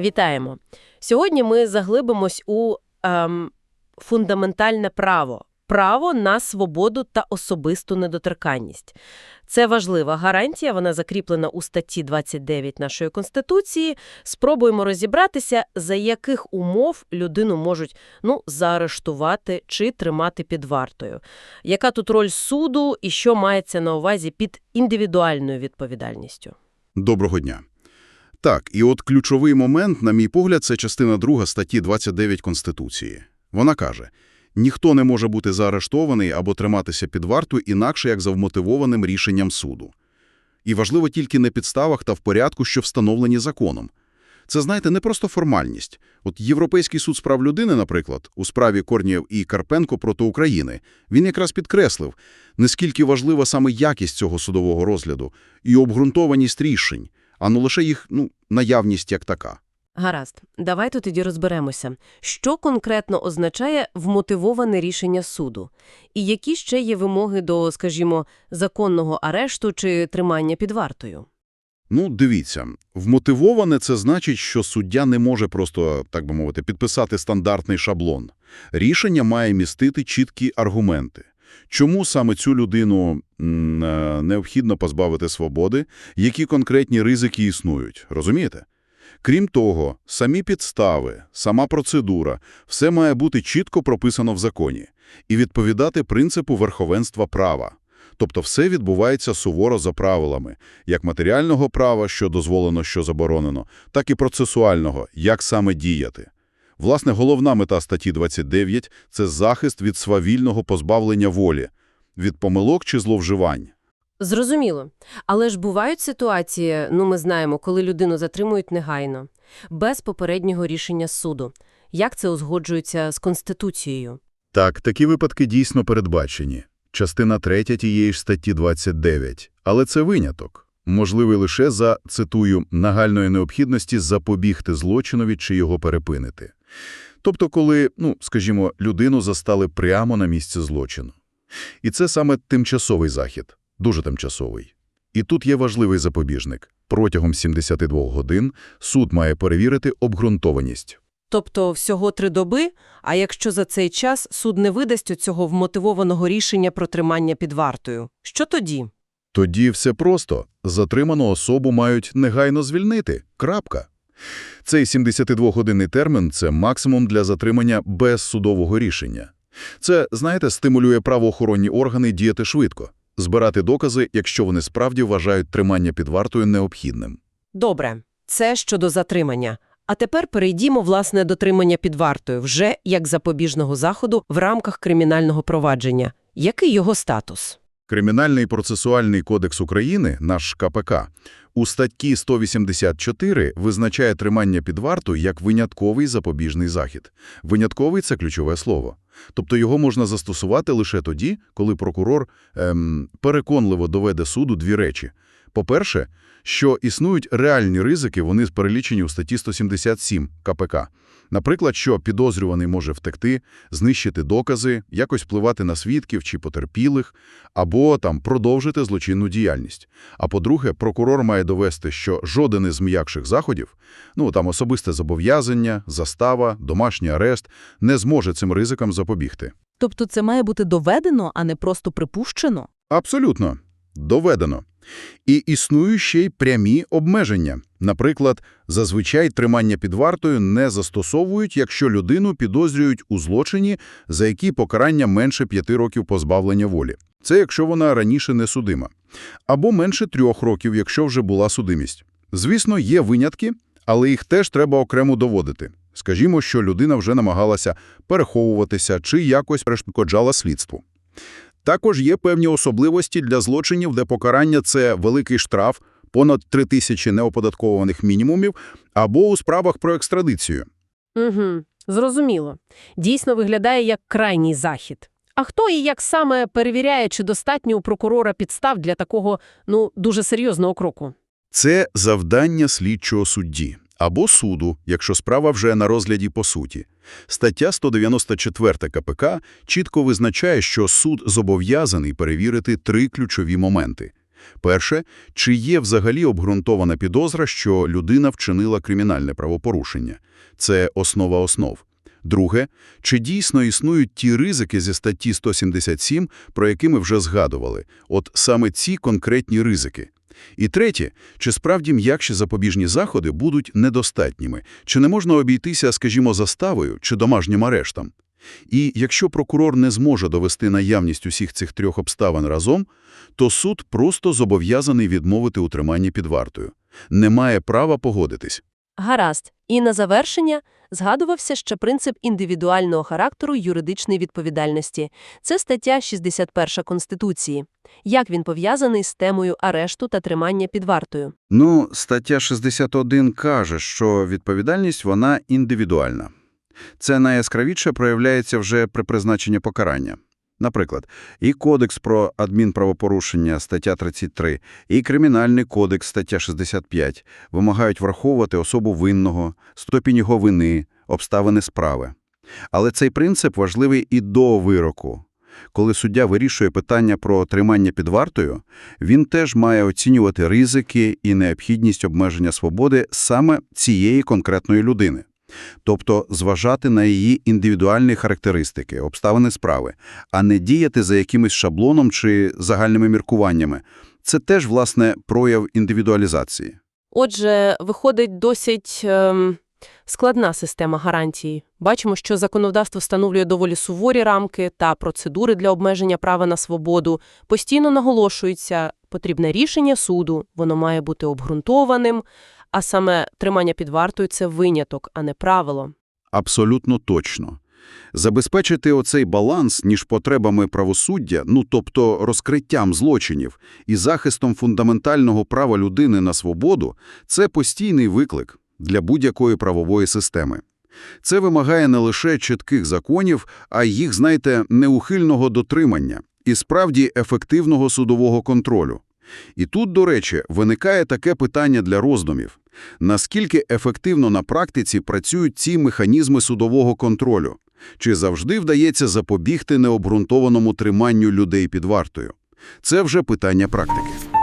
Вітаємо! Сьогодні ми заглибимось у ем, фундаментальне право – право на свободу та особисту недоторканність. Це важлива гарантія, вона закріплена у статті 29 нашої Конституції. Спробуємо розібратися, за яких умов людину можуть ну, заарештувати чи тримати під вартою. Яка тут роль суду і що мається на увазі під індивідуальною відповідальністю? Доброго дня. Так, і от ключовий момент, на мій погляд, це частина 2 статті 29 Конституції. Вона каже, ніхто не може бути заарештований або триматися під вартою інакше, як за вмотивованим рішенням суду. І важливо тільки на підставах та в порядку, що встановлені законом. Це, знаєте, не просто формальність. От Європейський суд з прав людини, наприклад, у справі Корнієв і Карпенко проти України, він якраз підкреслив, наскільки важлива саме якість цього судового розгляду і обґрунтованість рішень, а не лише їх ну, наявність як така. Гаразд, давайте тоді розберемося, що конкретно означає вмотивоване рішення суду, і які ще є вимоги до, скажімо, законного арешту чи тримання під вартою. Ну, дивіться, вмотивоване – це значить, що суддя не може просто, так би мовити, підписати стандартний шаблон. Рішення має містити чіткі аргументи. Чому саме цю людину е, необхідно позбавити свободи, які конкретні ризики існують, розумієте? Крім того, самі підстави, сама процедура – все має бути чітко прописано в законі і відповідати принципу верховенства права. Тобто все відбувається суворо за правилами, як матеріального права, що дозволено, що заборонено, так і процесуального, як саме діяти. Власне, головна мета статті 29 – це захист від свавільного позбавлення волі, від помилок чи зловживань. Зрозуміло. Але ж бувають ситуації, ну ми знаємо, коли людину затримують негайно, без попереднього рішення суду. Як це узгоджується з Конституцією? Так, такі випадки дійсно передбачені. Частина 3 тієї ж статті 29. Але це виняток. Можливий лише за, цитую, нагальної необхідності запобігти злочинові чи його перепинити. Тобто, коли, ну, скажімо, людину застали прямо на місці злочину. І це саме тимчасовий захід, дуже тимчасовий. І тут є важливий запобіжник. Протягом 72 годин суд має перевірити обґрунтованість. Тобто всього три доби, а якщо за цей час суд не видасть цього вмотивованого рішення про тримання під вартою, що тоді? Тоді все просто. Затриману особу мають негайно звільнити. Крапка. Цей 72-годинний термін – це максимум для затримання без судового рішення. Це, знаєте, стимулює правоохоронні органи діяти швидко, збирати докази, якщо вони справді вважають тримання під вартою необхідним. Добре, це щодо затримання. А тепер перейдімо, власне, до тримання під вартою, вже як запобіжного заходу в рамках кримінального провадження. Який його статус? Кримінальний процесуальний кодекс України, наш КПК, у статті 184 визначає тримання під варту як винятковий запобіжний захід. Винятковий – це ключове слово. Тобто його можна застосувати лише тоді, коли прокурор ем, переконливо доведе суду дві речі. По-перше, що існують реальні ризики, вони перелічені у статті 177 КПК. Наприклад, що підозрюваний може втекти, знищити докази, якось впливати на свідків чи потерпілих, або там продовжити злочинну діяльність. А по-друге, прокурор має довести, що жоден із м'якших заходів, ну там особисте зобов'язання, застава, домашній арест, не зможе цим ризикам запобігти. Тобто це має бути доведено, а не просто припущено? Абсолютно. Доведено. І існують ще й прямі обмеження. Наприклад, зазвичай тримання під вартою не застосовують, якщо людину підозрюють у злочині, за які покарання менше п'яти років позбавлення волі. Це якщо вона раніше не судима. Або менше трьох років, якщо вже була судимість. Звісно, є винятки, але їх теж треба окремо доводити. Скажімо, що людина вже намагалася переховуватися чи якось перешкоджала слідству. Також є певні особливості для злочинів, де покарання – це великий штраф, понад 3 тисячі неоподаткованих мінімумів, або у справах про екстрадицію. Угу, зрозуміло. Дійсно виглядає як крайній захід. А хто і як саме перевіряє, чи достатньо у прокурора підстав для такого, ну, дуже серйозного кроку? Це завдання слідчого судді або суду, якщо справа вже на розгляді по суті. Стаття 194 КПК чітко визначає, що суд зобов'язаний перевірити три ключові моменти. Перше, чи є взагалі обґрунтована підозра, що людина вчинила кримінальне правопорушення. Це основа основ. Друге, чи дійсно існують ті ризики зі статті 177, про які ми вже згадували, от саме ці конкретні ризики. І третє, чи справді м'якші запобіжні заходи будуть недостатніми, чи не можна обійтися, скажімо, заставою чи домашнім арештом. І якщо прокурор не зможе довести наявність усіх цих трьох обставин разом, то суд просто зобов'язаний відмовити утриманні під вартою. Не має права погодитись. Гаразд. І на завершення згадувався ще принцип індивідуального характеру юридичної відповідальності. Це стаття 61 Конституції. Як він пов'язаний з темою арешту та тримання під вартою? Ну, стаття 61 каже, що відповідальність вона індивідуальна. Це найяскравіше проявляється вже при призначенні покарання. Наприклад, і Кодекс про адмінправопорушення, стаття 33, і Кримінальний кодекс, стаття 65, вимагають враховувати особу винного, ступінь його вини, обставини справи. Але цей принцип важливий і до вироку. Коли суддя вирішує питання про тримання під вартою, він теж має оцінювати ризики і необхідність обмеження свободи саме цієї конкретної людини. Тобто зважати на її індивідуальні характеристики, обставини справи, а не діяти за якимось шаблоном чи загальними міркуваннями. Це теж, власне, прояв індивідуалізації. Отже, виходить досить ем, складна система гарантій. Бачимо, що законодавство встановлює доволі суворі рамки та процедури для обмеження права на свободу. Постійно наголошується потрібне рішення суду, воно має бути обґрунтованим, а саме тримання під вартою – це виняток, а не правило. Абсолютно точно. Забезпечити оцей баланс між потребами правосуддя, ну тобто розкриттям злочинів і захистом фундаментального права людини на свободу – це постійний виклик для будь-якої правової системи. Це вимагає не лише чітких законів, а й їх, знаєте, неухильного дотримання і справді ефективного судового контролю. І тут, до речі, виникає таке питання для роздумів. Наскільки ефективно на практиці працюють ці механізми судового контролю? Чи завжди вдається запобігти необґрунтованому триманню людей під вартою? Це вже питання практики.